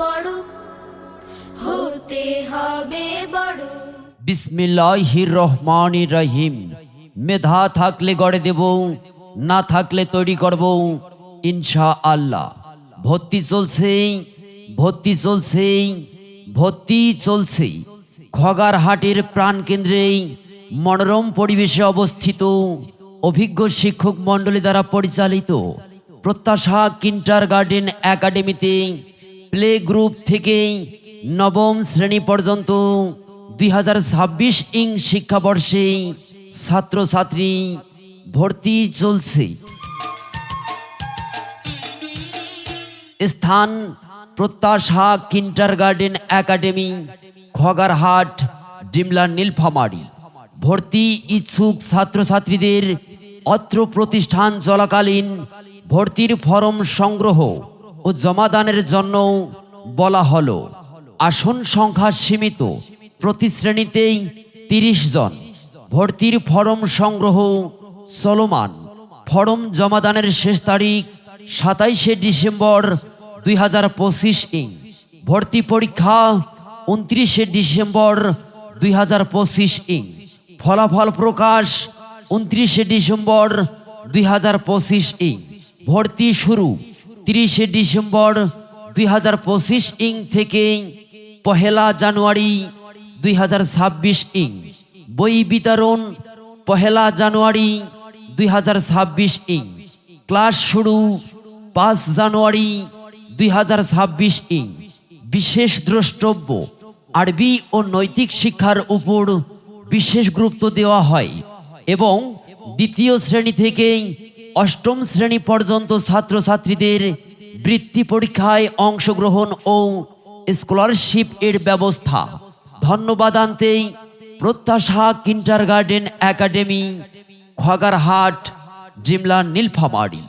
বড়, হতে হবে রহিম মেধা থাকলে গড়ে দেব, না থাকলে তৈরি করব ইনশা আল্লাহ ভর্তি চলছে ভর্তি চলছে ভর্তি চলছে। খগারহাটের প্রাণকেন্দ্রে মনোরম পরিবেশে অবস্থিত অভিজ্ঞ শিক্ষক মণ্ডলী দ্বারা পরিচালিত প্রত্যাশা কিন্টার গার্ডেন একাডেমিতে প্লে গ্রুপ থেকে নবম শ্রেণি পর্যন্ত দুই হাজার ছাব্বিশ ইং শিক্ষাবর্ষে ছাত্রছাত্রী ভর্তি চলছে। স্থান প্রত্যাশা kinder garden academy Khagarhat Dimla, Nilphamari. ভর্তি ইচ্ছুক ছাত্রছাত্রীদের অত্র প্রতিষ্ঠান চলাকালীন ভর্তির ফরম সংগ্রহ। ও জমাদানের জন্য বলা হলো, আসন সংখ্যা সীমিত, প্রতি শ্রেণীতেই তিরিশ জন। ভর্তির ফরম সংগ্রহ চলমান ফরম জমাদানের শেষ তারিখ সাতাইশে ডিসেম্বর দুই হাজার পঁচিশ ইং। ভর্তি পরীক্ষা উনত্রিশে ডিসেম্বর দুই হাজার পঁচিশ ইং। ফলাফল প্রকাশ উনত্রিশে ডিসেম্বর দুই হাজার পঁচিশ ইং। ভর্তি শুরু। তিরিশে ডিসেম্বর দুই হাজার পঁচিশ ইং থেকে পহেলা জানুয়ারি দুই হাজার ছাব্বিশ ইং। বই বিতরণ পহেলা জানুয়ারি দুই হাজার ছাব্বিশ ইং। ক্লাস শুরু পাঁচ জানুয়ারি দুই হাজার ছাব্বিশ ইং। বিশেষ দ্রষ্টব্য, আরবি ও নৈতিক শিক্ষার উপর বিশেষ গুরুত্ব দেওয়া হয় এবং দ্বিতীয় শ্রেণি থেকে অষ্টম শ্রেণি পর্যন্ত ছাত্রছাত্রীদের বৃত্তি পরীক্ষায় অংশগ্রহণ ও স্কলারশিপ এর ব্যবস্থা। ধন্যবাদ আনতেই প্রত্যাশা kinder garden academy, Khagarhat, Dimla, Nilphamari.